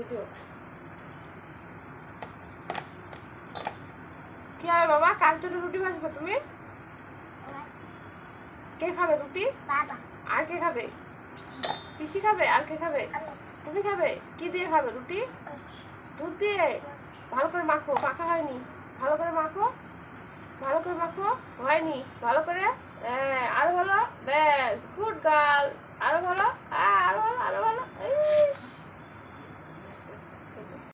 Video কি হবে বাবা? কার জন্য রুটি ভাজবে তুমি? কে খাবে রুটি? আর কে খাবে? পিসি খাবে? আর কে খাবে? তুমি খাবে? কি দিয়ে খাবে রুটি? দুধ দিয়ে? ভালো করে মাখো। মাখা হয়নি। ভালো করে মাখো। ভালো করে মাখো। হয়নি। ভালো করে আরও ভালো? ব্যাস গুড গার্ল। আরও ভালো? আছে তো